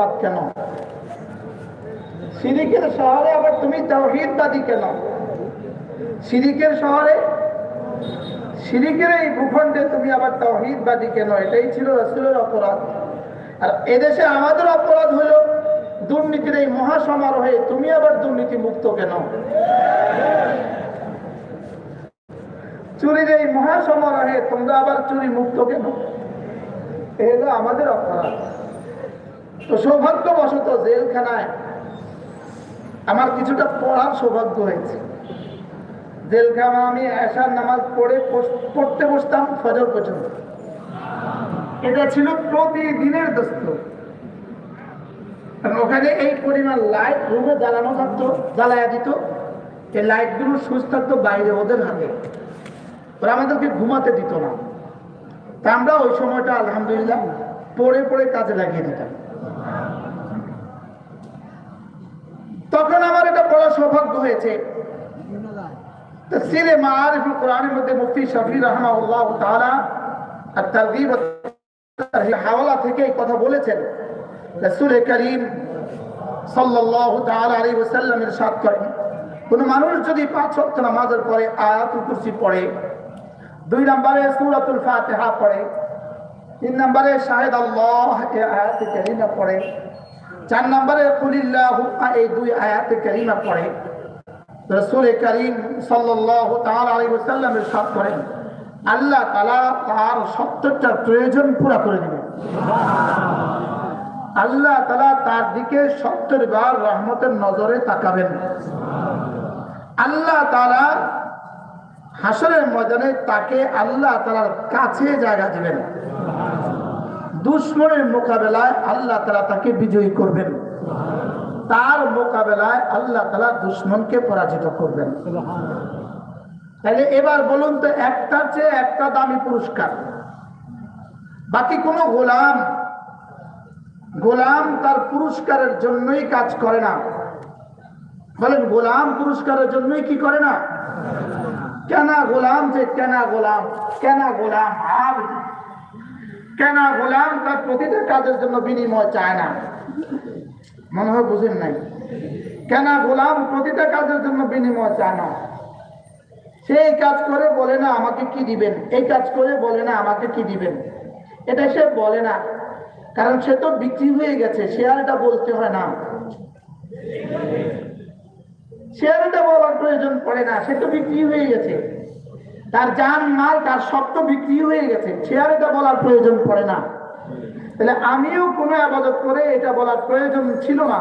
মতবাদ কেন? সিরিকের শহরে আবার তুমি তাওহিদবাদী কেন? সিরিকের শহরে? সিরিকের এই ভূখণ্ডে তুমি আবার তাওহিদবাদী কেন? এটাই ছিল রসুলের অপরাধ। আর এদেশে আমাদের অপরাধ হলো দুর্নীতির এই মহাসমারোহে তুমি আবার দুর্নীতি মুক্ত কেন? চুরির এই মহাসমারোহে তোমরা আবার চুরি মুক্ত কেন? এ হলো আমাদের অপরাধ। তো সৌভাগ্যবশত জেলখানায় আমার কিছুটা পড়ার সৌভাগ্য হয়েছে। জেলখানা আমি এশার নামাজ পড়ে পড়তে বসতাম ফজর পর্যন্ত। এটা ছিল প্রতিদিনের দোস্ত। ওখানে এই পরিমাণ লাইট রুমে জ্বালানো থাকতো, জ্বালায়া দিত। এই লাইটগুলো সুইচ থাকতো বাইরে ওদের হাতে। ওরা আমাদেরকে ঘুমাতে দিত না। তা আমরা ওই সময়টা আলহামদুলিল্লাহ পড়ে পড়ে কাজে লাগিয়ে দিতাম। তখন আমার এটা বড় সৌভাগ্য হয়েছে। আর ও থেকে এই কথা বলেছেন। কোন মানুষ যদি পাঁচ ওয়াক্ত নামাজের পরে আয়াতুল কুরসি পড়ে, দুই নম্বরে সূরাতুল ফাতিহা পড়ে তিন নম্বরে শাহেদ আল্লাহ এই আয়াতে কারিমা পড়ে। চার নম্বরে কুলিল্লাহু এই দুই আয়াতে কারিমা পড়ে। রসুল করিম আলাইহি ওয়াসাল্লাম ইরশাদ করেন, আল্লাহ তালা তার সত্তরটা প্রয়োজন পুরা করে দিবেন। আল্লাহ তাআলা তার দিকে সত্তর বার রহমতের নজরে তাকাবেন। আল্লাহ তাআলা হাসরের ময়দানে তাকে আল্লাহ তাআলার কাছে জায়গা দিবেন। দুশ্মনের মোকাবেলায় আল্লাহ তালা তাকে বিজয়ী করবেন। তার মোকাবেলায় আল্লাহ তালা দুশ্মনকে পরাজিত করবেন। তাহলে এবার বলুন তো, একটার চেয়ে একটা দামি পুরস্কার। বাকি কোনো গোলাম গোলাম তার পুরস্কারের জন্যই কাজ করে না। বলেন, গোলাম পুরস্কারের জন্যই কি করে না? কেনা গোলাম যে কেনা গোলাম কেনা গোলাম আর কেনা গোলাম তার প্রতিটা কাজের জন্য বিনিময় চায় না। মনে হয় বুঝেন নাই? কেন গোলাম প্রতিটা কাজের জন্য বিনিময় চায় না। সেই কাজ করে বলে না, আমাকে কি দিবেন? এই কাজ করে বলে না, আমাকে কি দিবেন? এটা সে বলে না। কারণ সে তো বিক্রি হয়ে গেছে এটা বলতে হয় না। এটা বলার প্রয়োজন পড়ে না, সে তো বিক্রি হয়ে গেছে। তার যান মাল, তার তো বিক্রি হয়ে গেছে। সে আর এটা বলার প্রয়োজন পড়ে না। তাহলে আমিও কোনো আবাদত করে এটা বলার প্রয়োজন ছিল না।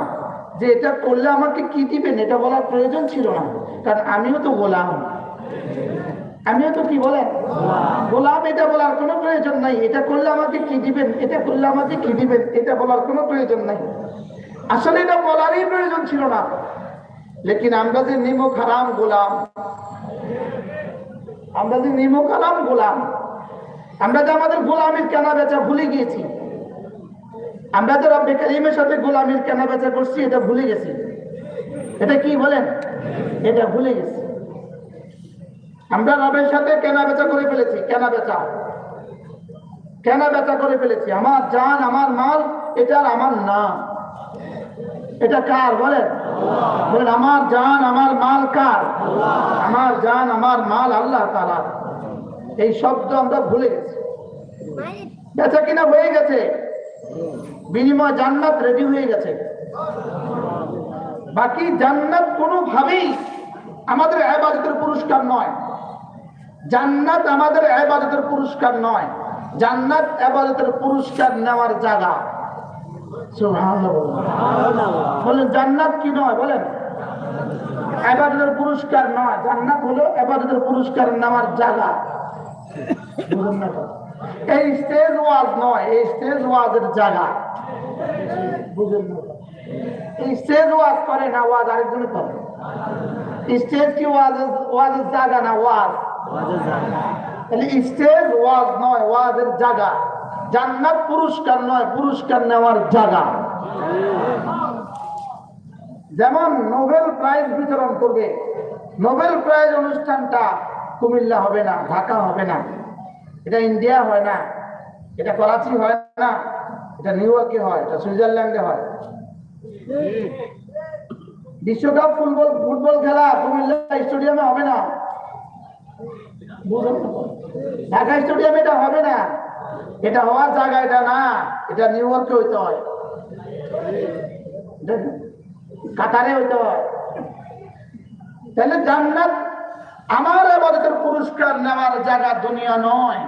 যে এটা করলে আমাকে কি দিবেন, এটা বলার প্রয়োজন ছিল না। কারণ আমিও তো গোলাম। আমিও তো কি বলেন? গোলাম, এটা বলার কোনো প্রয়োজন নাই। এটা করলে আমাকে কি দিবেন, এটা করলে আমাকে কি দিবেন, এটা বলার কোনো প্রয়োজন নাই। আসলে এটা বলারই প্রয়োজন ছিল না। লেকিন আমরা যে নিমক হারাম গোলাম আমরা যে নিমক হারাম গোলাম। আমরা যে আমাদের গোলামের কেনা বেচা ভুলে গিয়েছি। আমরা যারা বেকারিমের সাথে গোলামের কেনা বেচা করছি, এটা ভুলে গেছি। এটা কি বলেন? এটা ভুলে গেছি। আমরা রবের সাথে কেনা বেচা করে ফেলেছি, কেনা বেচা। কেনা বেচা করে ফেলেছি। আমার জান, আমার মাল, এটা আমার না। এটা কার বলেন? বলেন আমার জান, আমার মাল কার? আমার জান, আমার মাল আল্লাহ তালা এই শব্দ আমরা ভুলে গেছি। কিনা হয়ে গেছে। বিনিময় জান্নাত রেডি হয়ে গেছে। বাকি জান্নাত কোনোভাবেই আমাদের আবাদতের পুরস্কার নয়। জান্নাত আমাদের আবাদতের পুরস্কার নয়। জান্নাত আবাদতের পুরস্কার নেওয়ার জায়গা। বলুন। জান্নাত কি নয়, বলেন। আবাদতের পুরস্কার নয় জান্নাত হলো আবাদতের পুরস্কার নেওয়ার জায়গা? এই স্টেজ ওয়াজ নয়, এই স্টেজ ওয়াজের জায়গা। বুঝুন না এই স্টেজ ওয়াজ করে না ওয়াজ আরেকজনে করে। স্টেজ কি ওয়াজ ওয়াজের জায়গা না ওয়াজ তাহলে স্টেজ ওয়াজ নয় ওয়াজের জায়গা। জান্নাত পুরস্কার নয়, পুরস্কার নেওয়ার জায়গা। যেমন নোবেল প্রাইজ বিতরণ করবে, নোবেল প্রাইজ অনুষ্ঠানটা কুমিল্লা হবে না, ঢাকা হবে না। এটা ইন্ডিয়া হয় না, এটা করাচি হয় না, এটা নিউ ইয়র্কে হয়, এটা সুইজারল্যান্ডে হয়। বিশ্বকাপ ফুটবল ফুটবল খেলা কুমিল্লা স্টেডিয়ামে হবে না। ঢাকা স্টেডিয়ামে এটা হবে না। এটা হওয়ার জায়গা এটা না, এটা নিউ ইয়র্কে হইতে হয়। কাতারে হইতে হয়। তাহলে জান্নাত আমার আবাদতের পুরস্কার নেওয়ার জায়গা দুনিয়া নয়,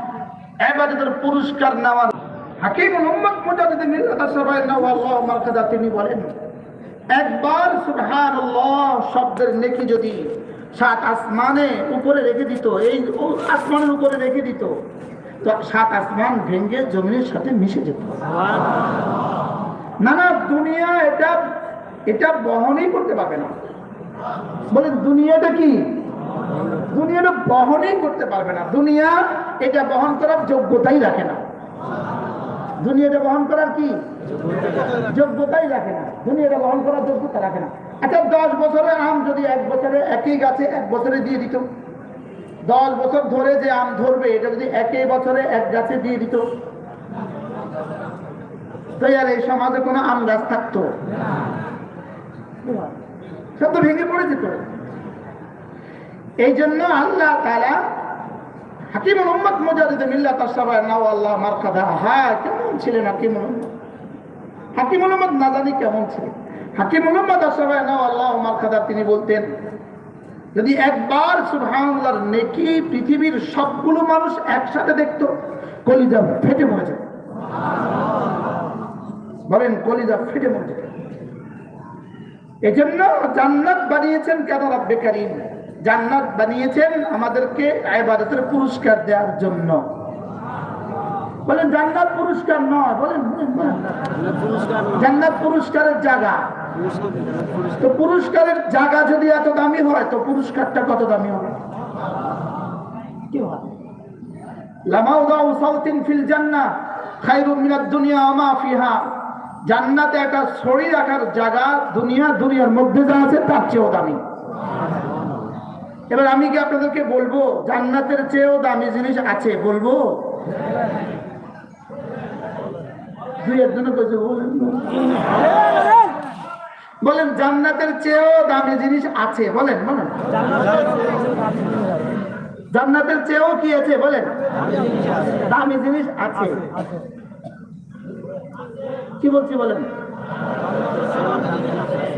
আবাদতের পুরস্কার নেওয়ার। হাকিম মোহাম্মদ মুজাহিদ মিল্লাত সবাই আল্লাহ মার্কাদা তিনি বলেন, একবার সুবহানাল্লাহ শব্দের নেকি যদি সাত আসমানে উপরে রেখে দিত, এই আসমানের উপরে রেখে দিত সাত আসমান ভেঙে জমিনের সাথে মিশে যেত। না না দুনিয়া এটা এটা বহনই করতে পারবে না। বলে দুনিয়াটা কি? দুনিয়াটা বহনই করতে পারবে না। দুনিয়া এটা বহন করার যোগ্যতাই রাখে না। দুনিয়াটা বহন করার কি? যোগ্যতাই রাখে না। দুনিয়াটা বহন করার যোগ্যতা রাখে না। আচ্ছা দশ বছরের আম যদি এক বছরে একই গাছে এক বছরে দিয়ে দিত দশ বছর ধরে যে আম ধরবে, এটা যদি একই বছরে এক গাছে দিয়ে দিত। আর এই সমাজে আম গাছ সব তো ভেঙে পড়ে যেত এই জন্য আল্লাহ তালা হাকিম মোহাম্মদ মুজাহিদ মিল্লা তার সবাই নাও আল্লাহ আমার কথা হ্যাঁ কেমন ছিলেন হাকিম মোহাম্মদ হাকিম মোহাম্মদ না জানি কেমন ছিলেন? হাকিম মোহাম্মদ সবাই নাও আল্লাহ আমার কথা তিনি বলতেন যদি একবার সুবহানাল্লাহর নেকি পৃথিবীর সবগুলো মানুষ একসাথে দেখতো কলিজা ফেটে মরে যেত। বলেন কলিজা ফেটে মরে যেত। এই জন্য জান্নাত বানিয়েছেন কেন রব্বে কারিম? জান্নাত বানিয়েছেন আমাদেরকে আইবাদতের পুরস্কার দেওয়ার জন্য। বলেন জান্নাত পুরস্কার নয় বলেন। জান্নাত পুরস্কারের জায়গা। তো পুরস্কারের জায়গা যদি এত দামি হয়, তো পুরস্কারটা কত দামি হবে? দুনিয়া একটা রাখার দুনিয়া, দুনিয়ার মধ্যে যা আছে তার চেয়েও দামি। এবার আমি কি আপনাদেরকে বলব, জান্নাতের চেয়েও দামি জিনিস আছে বলব? দুই একজনে বলেন, জান্নাতের চেয়েও দামি জিনিস আছে, বলেন বলেন। জান্নাতের চেয়েও কি আছে, বলেন। দামি জিনিস আছে। কি বলছি, বলেন?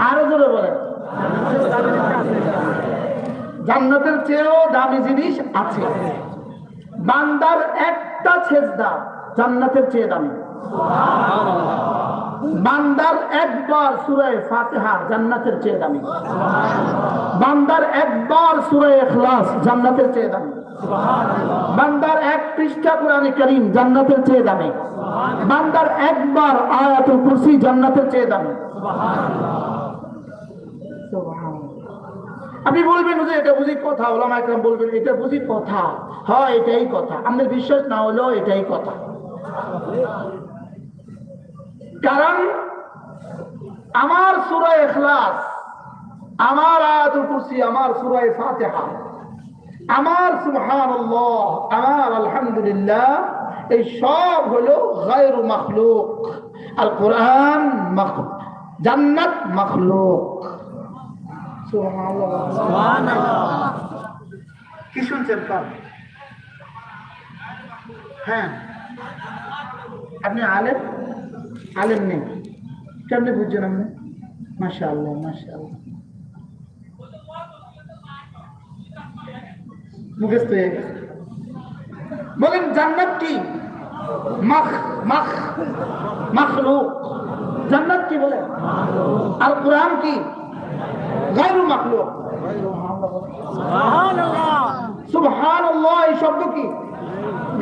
আরও জোরে বলেন। জান্নাতের চেয়েও দামি জিনিস আছে। বান্দার একটা ছেজদা জান্নাতের চেয়ে দামি। বান্দার একবার সুরায় ফাতেহা জান্নাতের চেয়ে দামি। বান্দার একবার সুরায় ইখলাস জান্নাতের চেয়ে দামি। বান্দার এক পৃষ্ঠা কোরআনে করিম জান্নাতের চেয়ে দামি। বান্দার একবার আয়াতুল কুরসি জান্নাতের চেয়ে দামি। আপনি বলবেন যে এটা বুঝি কথা? ওলামা একরাম বলবেন এটা বুঝি কথা। হয় এটাই কথা। আমাদের বিশ্বাস না হলেও এটাই কথা। কারণ আমার সুরায় এখলাস আমার আয়াতুল কুরসি, আমার সুরায় ফাতিহা। আমার সুবহানাল্লাহ, আমার আলহামদুলিল্লাহ, এই সব হলো গায়রু মাখলুক। আর কোরআন জান্নাত মাখলুক। কি শুনছেন হ্যাঁ। আপনি আলেম? আলেম নেই। কেমনে বুঝছেন আপনি? মাসা আল্লাহ মাসা আল্লাহ মুখস্থ হয়ে গেছে। বলেন জান্নাত কি? মাখ মাখ মাখলুক। জান্নাত কি বলেন? আর কোরআন কি? গায়রু মাখলুক। সুবহানাল্লাহ এই শব্দ কি?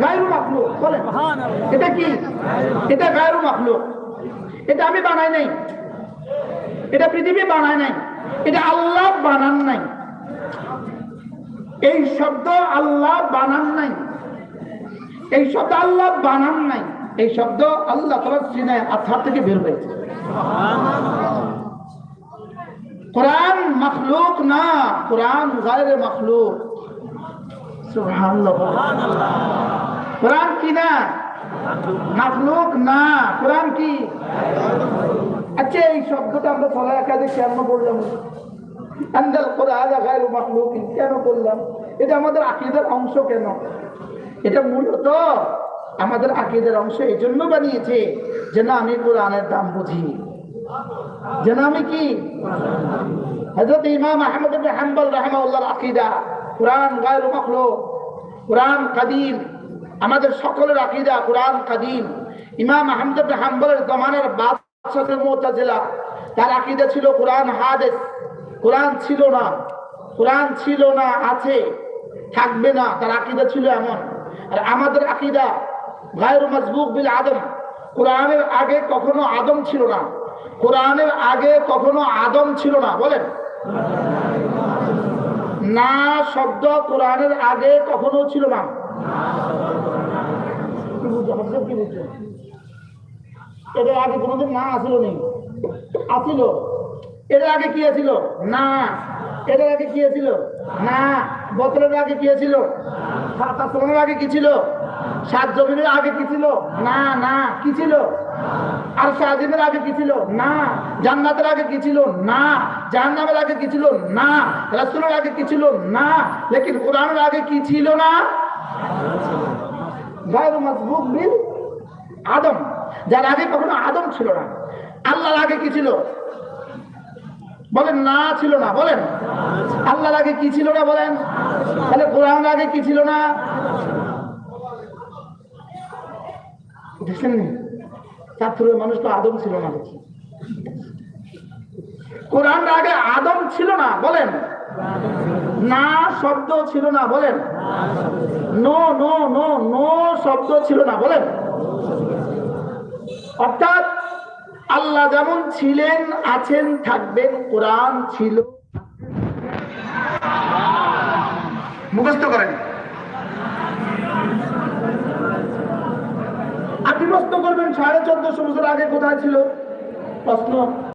গায়রু মাখলুক বলেন। এটা কি? এটা গায়রু মাখলুক। এটা আমি বানাই নাই। এটা পৃথিবী বানায় নাই। এটা আল্লাহ বানান নাই। এই শব্দ আল্লাহ বানান নাই। এই শব্দ আল্লাহ বানান নাই। এই শব্দ আল্লাহ তালার সিনায় আথার থেকে বের হয়েছে। কোরআন মখলুক না। কোরআন গায়রে মখলুক। কোরআন কি না? মাখলুক না? কোরআন কি? আচ্ছা এই শব্দটা আমরা সবাই একাদে কেন বললাম? আন্দাল কোরআন গায়রু মাখলুক কেন বললাম? এটা আমাদের আকিদের অংশ কেন? এটা মূলত আমাদের আকিদের অংশ এই জন্য বানিয়েছে যেন আমি কোরআনের দাম বুঝি। যেন আমি কি? হযরত ইমাম আহমদ হাম্বল রাহিমাহুল্লাহর আকীদা, কোরআন গায়রু মাখলুক, কোরআন কাদিম আমাদের সকলের আকীদা কোরআন কাদিম ইমাম আহমদ হাম্বলের জমানার বাদশাহ মুতাজিলা, তার আকীদা ছিল কোরআন হাদেস। কোরআন ছিল না, কোরআন ছিল না, আছে, থাকবে না, তার আকীদা ছিল এমন। আর আমাদের আকীদা, গায়রু মজবুক বিল আদম। কোরআনের আগে কখনো আদম ছিল না। কোরআনের আগে কখনো আদম ছিল না, বলেন। না শব্দ কোরআনের আগে কখনো ছিল না। এটার আগে কোনোদিন না আসিল নেই আসিল এর আগে কি আছিল না এটার আগে কি আছিল না বছরের আগে কি ছিল সাত আগে কি ছিল সাত জমিনের আগে কি ছিল না না কি ছিল আর শাহিমের আগে কি ছিল না জান্নাতের আগে কি ছিল না জাহান্নামের আগে কি ছিল না রাসূলের আগে কি ছিল না লেকিন কোরআনের আগে কি ছিল না গায়রু মাসবুক বিল আদম, যার আগে কখনো আদম ছিল না। আল্লাহর আগে কি ছিল? বলেন, না ছিল না, বলেন। আল্লাহর আগে কি ছিল না, বলেন। তাহলে কোরআন আগে কি ছিল না? দেখছেন নি চাঁদপুরের মানুষ তো আদম ছিল না কোরআন আগে আদম ছিল না, বলেন। না শব্দ ছিল না, বলেন। নো নো নো নো শব্দ ছিল না, বলেন। অর্থাৎ আল্লাহ যেমন ছিলেন, আছেন, থাকবেন, কোরআন ছিল। মুখস্থ করেন। আপনি প্রশ্ন করবেন সাড়ে চোদ্দশো বছর আগে কোথায় ছিল? প্রশ্ন।